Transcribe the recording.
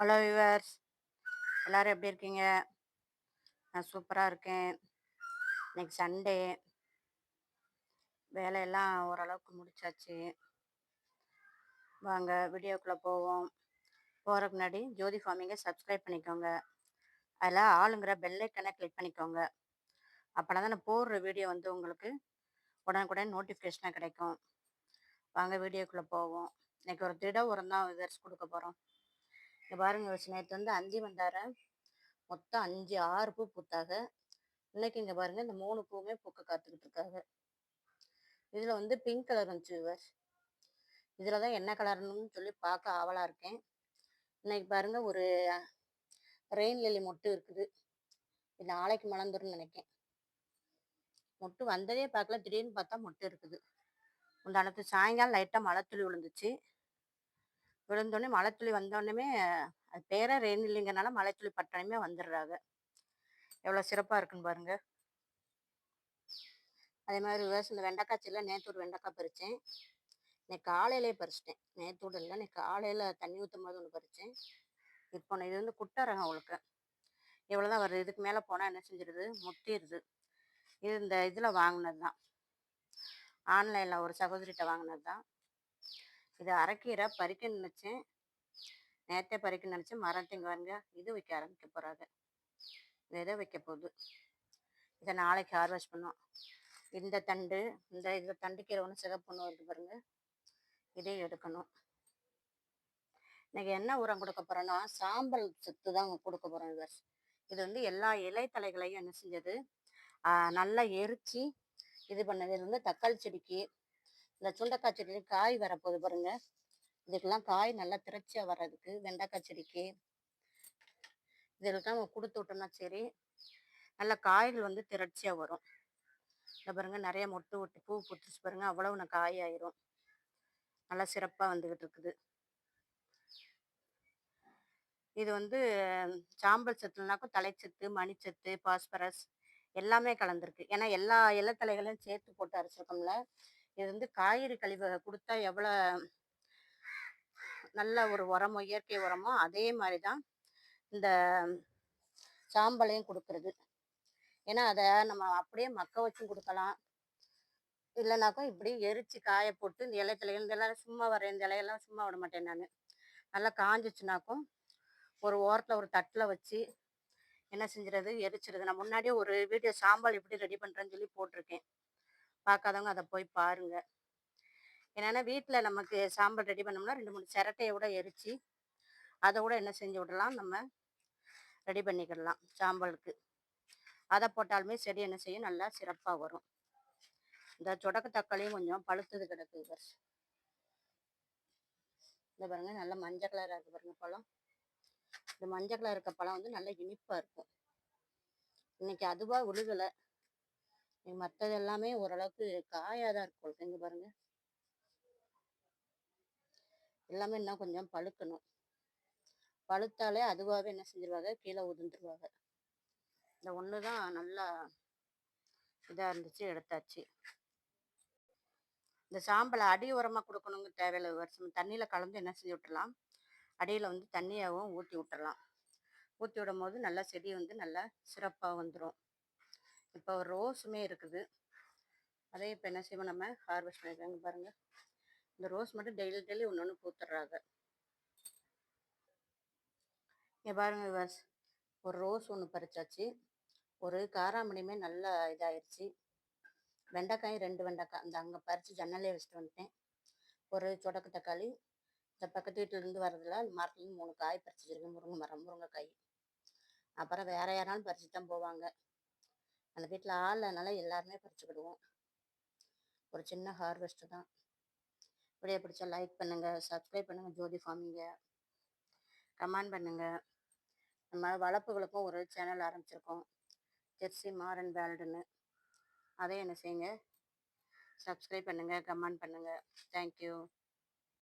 Hello viewers எல்லோரும் எப்படி இருக்கீங்க? நான் சூப்பராக இருக்கேன். இன்னைக்கு சண்டே வேலையெல்லாம் ஓரளவுக்கு முடிச்சாச்சு. வாங்க வீடியோக்குள்ளே போவோம். போகிறக்கு முன்னாடி ஜோதி ஃபார்மிங்கை சப்ஸ்கிரைப் பண்ணிக்கோங்க. அதில் ஆளுங்கிற பெல்லைக்கனை கிளிக் பண்ணிக்கோங்க. அப்போனா தான் நான் போடுற வீடியோ வந்து உங்களுக்கு உடனுக்குடன் நோட்டிஃபிகேஷனாக கிடைக்கும். வாங்க வீடியோக்குள்ளே போவோம். இன்னைக்கு ஒரு திட உரம் தான் விவர்ஸ் கொடுக்க போகிறோம் இங்கே பாருங்க வச்சு நேற்று வந்து அஞ்சு மந்தாரை மொத்தம் அஞ்சு ஆறு பூ பூத்தாக இன்னைக்கு இங்கே பாருங்க இந்த மூணு பூவுமே பூக்க காத்துக்கிட்டு இருக்காங்க இதில் வந்து பிங்க் கலர் வந்துச்சு இவர் இதில் தான் என்ன கலர்னு சொல்லி பார்க்க ஆவலாக இருக்கேன். இன்னைக்கு பாருங்க ஒரு ரெயின் லெலி மொட்டு இருக்குது. இது நாளைக்கு மலர்ந்துருன்னு நினைக்கேன். மொட்டு வந்ததே பார்க்கல திடீர்னு பார்த்தா மொட்டு இருக்குது. உண்டானத்து சாயங்காலம் லைட்டாக மழை துளி விழுந்துச்சு. விழுந்தோடனே மழைத்துளி வந்தோடனே அது பேரே ரெயின் இல்லைங்கிறனால மழைத்துளி பட்டணமே வந்துடுறாங்க. எவ்வளோ சிறப்பாக இருக்குன்னு பாருங்க. அதே மாதிரி விவசாயம் இந்த வெண்டைக்காய் செல்ல நேற்று ஒரு வெண்டைக்காய் பறித்தேன் இன்னைக்கு காலையிலே பறிச்சிட்டேன். நேற்று இல்லை இன்னைக்கு காலையில் தண்ணி ஊற்றும் போது ஒன்று பறித்தேன் இப்போ இது வந்து குட்டை ரகம் அவளுக்கு. இவ்வளோ தான் வருது. இதுக்கு மேலே போனால் என்ன செஞ்சிருது? முத்திடுது இது இந்த இதில் வாங்கினது தான் ஆன்லைனில் ஒரு சகோதரிகிட்ட வாங்கினது தான் இது அரைக்கீரை பறிக்க நினச்சேன். நேற்றே பறிக்க நினச்சேன். மரத்தையும் பாருங்க. இது வைக்க ஆரம்பிக்க போகிறாங்க இதை வைக்க போகுது. இதை நாளைக்கு ஹார்வெஸ்ட் பண்ணோம் இந்த தண்டு இந்த இதில் தண்டுக்கீரை ஒன்று சிகப்புன்னு வருது பாருங்க. இதையும் எடுக்கணும். இன்னைக்கு என்ன உரம் கொடுக்க போகிறோன்னா சாம்பல் சத்து தான் கொடுக்க போகிறோம் இவர் இது வந்து எல்லா இலைத்தலைகளையும் என்ன செஞ்சது? நல்லா எரிச்சு இது பண்ணது இது வந்து தக்காளி செடிக்கு இந்த சுண்டக்காய் செடியில் காய் வரப்போகுது பாருங்க. இதுக்கெல்லாம் காய் நல்லா திரச்சியாக வர்றதுக்கு வெண்டைக்காய் செடிக்கு. இதெல்லாம் கொடுத்து விட்டோம்னா சரி நல்ல காய்கள் வந்து திரட்சியாக வரும். இந்த பாருங்க நிறைய மொட்டு விட்டு பூ பூத்துச்சு பாருங்க அவ்வளவு நான் காய் ஆயிரும் நல்லா சிறப்பாக வந்துக்கிட்டு இருக்குது. இது வந்து சாம்பல் சத்துனாக்கும் தலைச்சத்து மணிச்சத்து பாஸ்பரஸ் எல்லாமே கலந்துருக்கு. ஏன்னா எல்லா இலத்தலைகளையும் சேர்த்து போட்டு அரைச்சிருக்கோம்ல இது வந்து காய்கறி கழிவு கொடுத்தா எவ்வளோ நல்ல ஒரு உரமோ இயற்கை உரமோ அதே மாதிரி தான் இந்த சாம்பலையும் கொடுக்கறது. ஏன்னா அதை நம்ம அப்படியே மக்க வச்சும் கொடுக்கலாம். இல்லைனாக்கும் இப்படி எரிச்சு காய போட்டு இந்த இலைத்துல இந்த இலையெல்லாம் சும்மா வர இந்த இலையெல்லாம் சும்மா விட மாட்டேன் நான். நல்லா காஞ்சிச்சுனாக்கும் ஒரு ஓரத்தில் ஒரு தட்டில் வச்சு என்ன செஞ்சுறது? எரிச்சிருது. நான் முன்னாடியே ஒரு வீடியோ சாம்பல் எப்படி ரெடி பண்ணுறேன்னு சொல்லி போட்டிருக்கேன். பார்க்காதவங்க அதை போய் பாருங்க. என்னென்னா வீட்டில் நமக்கு சாம்பார் ரெடி பண்ணோம்னா ரெண்டு மூணு சிரட்டையை கூட எரித்து அதை கூட என்ன செஞ்சு விடலாம்? நம்ம ரெடி பண்ணிக்கிடலாம் சாம்பலுக்கு. அதை போட்டாலுமே செடி என்ன செய்யும்? நல்லா சிறப்பாக வரும். இந்த சொடக்கு தக்காளியும் கொஞ்சம் பழுத்தது கிடக்கு பஸ் இந்த பாருங்க நல்ல மஞ்சள் கலராக இருக்குது பாருங்க பழம். இந்த மஞ்சள் கலர் இருக்க பழம் வந்து நல்ல இனிப்பாக இருக்கும். இன்னைக்கு அதுவாக உழுகலை. மற்றது எல்லாமே ஓரளவுக்கு காயாக தான் இருக்கும். இங்கே பாருங்க. எல்லாமே இன்னும் கொஞ்சம் பழுக்கணும். பழுத்தாலே அதுவாகவே என்ன செஞ்சிருவாங்க? கீழே உதிர்ந்துருவாங்க. இந்த ஒன்று தான் நல்லா இதாக இருந்துச்சு எடுத்தாச்சு. இந்த சாம்பலை அடி உரமாக கொடுக்கணுங்க தேவையில்லை வருஷம் தண்ணியில் கலந்து என்ன செஞ்சு விட்டுலாம் அடியில் வந்து தண்ணியாகவும் ஊற்றி விட்டுறலாம். ஊற்றி விடும் போது நல்லா செடி வந்து நல்லா சிறப்பாக வந்துடும் இப்போ ரோஸுமே இருக்குது. அதே இப்போ என்ன செய்வோம் நம்ம? ஹார்வெஸ்ட் பண்ணிக்கிறாங்க பாருங்கள் இந்த ரோஸ் மட்டும் டெய்லி டெய்லி ஒன்று ஒன்று பூத்துடுறாங்க. இங்கே பாருங்க ஒரு ரோஸ் ஒன்று பறிச்சாச்சு. ஒரு காராமணியுமே நல்லா இதாகிடுச்சு வெண்டைக்காயும் ரெண்டு வெண்டைக்காய். அந்த அங்கே பறித்து ஜன்னலே வச்சுட்டு வந்துட்டேன். ஒரு சொடக்கு தக்காளி. இந்த பக்கத்து வீட்டிலேருந்து வரதுல மரத்துலேருந்து மூணு காய் பறிச்சிருக்கேன் முருங்கை மரம் முருங்கைக்காய். அப்புறம் வேறு யாராலும் பறிச்சு தான் போவாங்க. அந்த வீட்டில் ஆள் அதனால எல்லாருமே பறிச்சுக்கிடுவோம் ஒரு சின்ன ஹார்வெஸ்ட்டு தான். வீடியோ பிடிச்சா லைக் பண்ணுங்கள் சப்ஸ்கிரைப் பண்ணுங்கள் ஜோதி ஃபார்மிங்க கமெண்ட் பண்ணுங்கள் நம்ம வளர்ப்புகளுக்கும் ஒரு சேனல் ஆரம்பிச்சிருக்கோம். ஜெர்சி மாரன் வேல்டுன்னு அதை என்ன செய்யுங்க? சப்ஸ்கிரைப் பண்ணுங்கள் கமெண்ட் பண்ணுங்கள் தேங்க்யூ